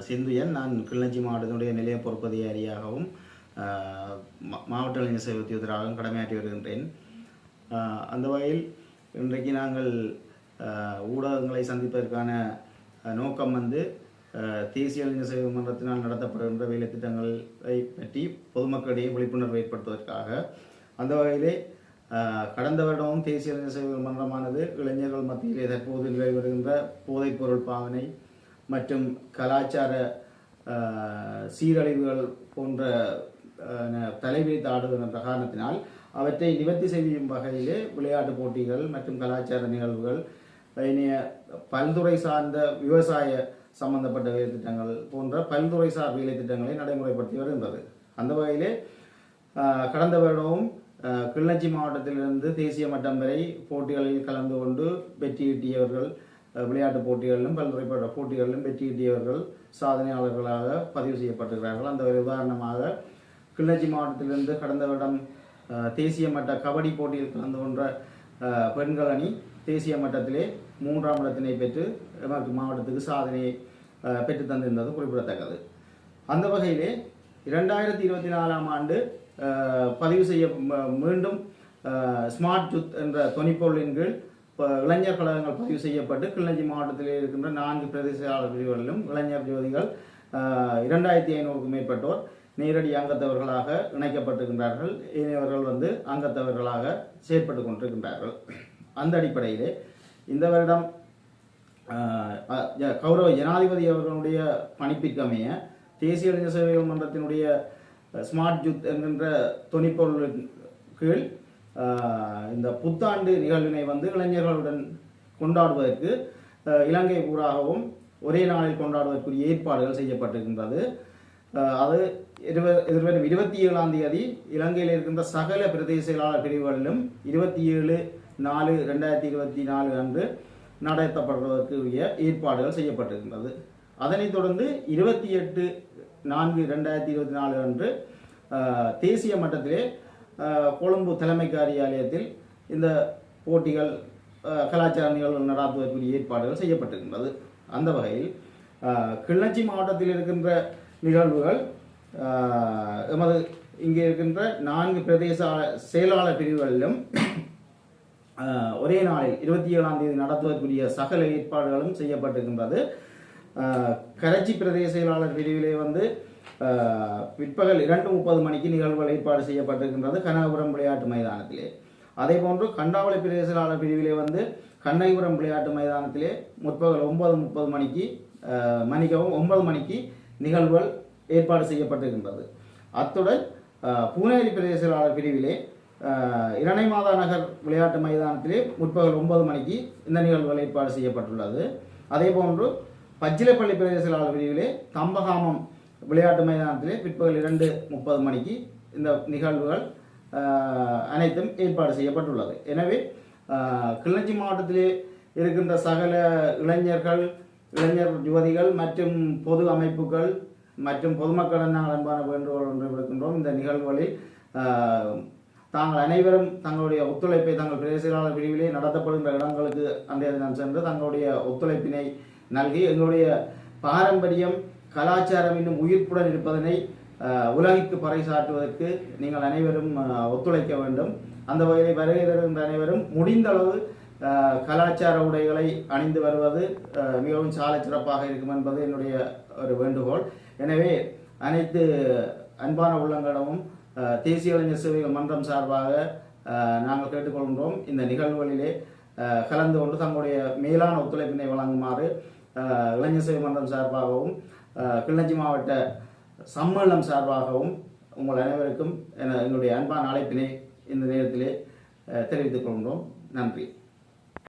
சிந்துயன் நான் கிளிநொச்சி மாவட்டத்தினுடைய நிலைய பொறுப்பதிகாரியாகவும் மா- மாவட்ட இளைஞர் சேவை உத்தியோகத்தராகவும் கடமையாற்றி வருகின்றேன். அந்த வகையில் இன்றைக்கு நாங்கள் ஊடகங்களை சந்திப்பதற்கான நோக்கம் வந்து தேசிய இளைஞர் சேவை மன்றத்தினால் நடத்தப்படுகின்ற வேலைத்திட்டங்களை பற்றி பொதுமக்களிடையே விழிப்புணர்வு ஏற்படுத்துவதற்காக அந்த வகையிலே கடந்த வருடமும் தேசிய இளைஞர் சேவை மன்றமானது இளைஞர்கள் மத்தியிலே தற்போது நிலவி வருகின்ற போதைப்பொருள் பாவனை மற்றும் கலாச்சார சீரழிவுகள் போன்ற ஆஹ், தலைவிரித்து ஆடுகின்ற காரணத்தினால் அவற்றை நிவர்த்தி செய்யும் வகையிலே விளையாட்டு போட்டிகள் மற்றும் கலாச்சார நிகழ்வுகள் இனிய பல்துறை சார்ந்த விவசாய சம்பந்தப்பட்ட வேலை திட்டங்கள் போன்ற பல்துறை சார் வேலை திட்டங்களை நடைமுறைப்படுத்தி வருகின்றது. அந்த வகையிலே கடந்த வருடமும் கிளிநொச்சி மாவட்டத்திலிருந்து தேசிய மட்டம் வரை போட்டிகளில் கலந்து கொண்டு வெற்றியீட்டியவர்கள் விளையாட்டு விளையாட்டுப் போட்டிகளிலும் பல்வேறு போட்டிகளிலும் வெற்றியீட்டியவர்கள் சாதனையாளர்களாக பதிவு செய்யப்பட்டிருக்கிறார்கள். அந்த ஒரு உதாரணமாக கிளிநொச்சி மாவட்டத்திலிருந்து கடந்த வருடம் தேசிய மட்ட கபடி போட்டியில் கலந்து கொண்ட பெண்கள் அணி தேசிய மட்டத்திலே மூன்றாம் இடத்தினை பெற்று எமக்கு மாவட்டத்துக்கு சாதனையை பெற்று தந்திருந்தது குறிப்பிடத்தக்கது. அந்த வகையிலே இரண்டாயிரத்தி இருபத்தி நாலாம் ஆண்டு பதிவு செய்ய மீண்டும் ஸ்மார்ட் ஜுத் என்ற தொனிப்பொருளின் கீழ் இளைஞர் கழகங்கள் பதிவு செய்யப்பட்டு கிளிநொச்சி மாவட்டத்தில் இருக்கின்ற நான்கு பிரதேச பிரிவுகளிலும் இளைஞர் ஜோதிகள் இரண்டாயிரத்தி ஐநூறுக்கும் மேற்பட்டோர் நேரடி அங்கத்தவர்களாக இணைக்கப்பட்டிருக்கின்றார்கள். இனியவர்கள் வந்து அங்கத்தவர்களாக செயற்பட்டு கொண்டிருக்கின்றார்கள். அந்த அடிப்படையிலே இந்த வருடம் கௌரவ ஜனாதிபதி அவர்களுடைய பணிப்பிற்கமைய தேசிய இளைஞர் சேவைகள் மன்றத்தினுடைய ஸ்மார்ட் ஜூத் என்கின்ற துணிப்பொருளின் கீழ் இந்த புத்தாண்டு நிகழ்வினை வந்து இளைஞர்களுடன் கொண்டாடுவதற்கு இலங்கை ஊராகவும் ஒரே நாளில் கொண்டாடுவதற்குரிய ஏற்பாடுகள் செய்யப்பட்டிருக்கின்றது. அது எதிர்வரும் இருபத்தி ஏழாம் தேதி இலங்கையில் இருக்கின்ற சகல பிரதேச செயலாளர் பிரிவுகளிலும் இருபத்தி ஏழு நாலு ரெண்டாயிரத்தி இருபத்தி நாலு அன்று நடத்தப்படுவதற்குரிய ஏற்பாடுகள் செய்யப்பட்டிருக்கின்றது. அதனைத் தொடர்ந்து இருபத்தி எட்டு நான்கு ரெண்டாயிரத்தி இருபத்தி நாலு அன்று தேசிய மட்டத்திலே கொழும்பு தலைமை காரியாலயத்தில் இந்த போட்டிகள் கலாச்சார நிகழ்வு நடாத்துவதற்குரிய ஏற்பாடுகள் செய்யப்பட்டிருக்கின்றது. அந்த வகையில் அஹ், கிளிநொச்சி மாவட்டத்தில் இருக்கின்ற நிகழ்வுகள் எமது இங்கே இருக்கின்ற நான்கு பிரதேச செயலாளர் பிரிவுகளிலும் ஒரே நாளில் இருபத்தி ஏழாம் தேதி நடத்துவதற்குரிய சகல ஏற்பாடுகளும் செய்யப்பட்டிருக்கின்றது. ஆஹ் கரைச்சி பிரதேச செயலாளர் பிரிவிலே வந்து பிற்பகல் இரண்டு முப்பது மணிக்கு நிகழ்வுகள் ஏற்பாடு செய்யப்பட்டிருக்கின்றது கனகபுரம் விளையாட்டு மைதானத்திலே. அதே போன்று கண்டாவளி பிரதேசலாளர் பிரிவிலே வந்து கண்ணகிபுரம் விளையாட்டு மைதானத்திலே முற்பகல் ஒன்பது முப்பது மணிக்கு மணிக்கவும் ஒன்பது மணிக்கு நிகழ்வுகள் ஏற்பாடு செய்யப்பட்டிருக்கின்றது. அத்துடன் பூனேரி பிரதேசலாளர் பிரிவிலே இரணை மாதா நகர் விளையாட்டு மைதானத்திலே முற்பகல் ஒன்பது மணிக்கு இந்த நிகழ்வுகள் ஏற்பாடு செய்யப்பட்டுள்ளது. அதே போன்று பச்சிலப்பள்ளி பிரதேசலாளர் பிரிவிலே தம்பகாமம் விளையாட்டு மைதானத்திலே பிற்பகல் இரண்டு முப்பது மணிக்கு இந்த நிகழ்வுகள் அனைத்தும் ஏற்பாடு செய்யப்பட்டுள்ளது. எனவே ஆஹ் கிளிநொச்சி மாவட்டத்திலே இருக்கின்ற சகல இளைஞர்கள் இளைஞர் யுவதிகள் மற்றும் பொது அமைப்புகள் மற்றும் பொதுமக்களின் நாங்கள் அன்பான வேண்டுகோள் ஒன்று விடுக்கின்றோம். இந்த நிகழ்வுகளில் தாங்கள் அனைவரும் தங்களுடைய ஒத்துழைப்பை தங்கள் பிரதேச பிரிவிலே நடத்தப்படுகின்ற இடங்களுக்கு அன்றைய தினம் சென்று தங்களுடைய ஒத்துழைப்பினை நல்கி எங்களுடைய பாரம்பரியம் கலாச்சாரம் இன்னும் உயிர்ப்புடன் இருப்பதனை உலகிற்கு பறைசாற்றுவதற்கு நீங்கள் அனைவரும் ஒத்துழைக்க வேண்டும். அந்த வகையில் வருகை அனைவரும் முடிந்த அளவு கலாச்சார உடைகளை அணிந்து வருவது மிகவும் சால சிறப்பாக இருக்கும் என்பது என்னுடைய ஒரு வேண்டுகோள். எனவே அனைத்து அன்பான உள்ளங்களிடமும் தேசிய இளைஞர் சேவைகள் மன்றம் சார்பாக நாங்கள் கேட்டுக்கொள்கின்றோம். இந்த நிகழ்வுகளிலே கலந்து கொண்டு தங்களுடைய மேலான ஒத்துழைப்பினை வழங்குமாறு இளைஞர் சேவை மன்றம் சார்பாகவும் கிளிநொச்சி மாவட்ட சம்மேளனம் சார்பாகவும் உங்கள் அனைவருக்கும் என- எங்களுடைய அன்பான அழைப்பினை இந்த நேரத்திலே தெரிவித்துக் கொள்கிறோம் நன்றி.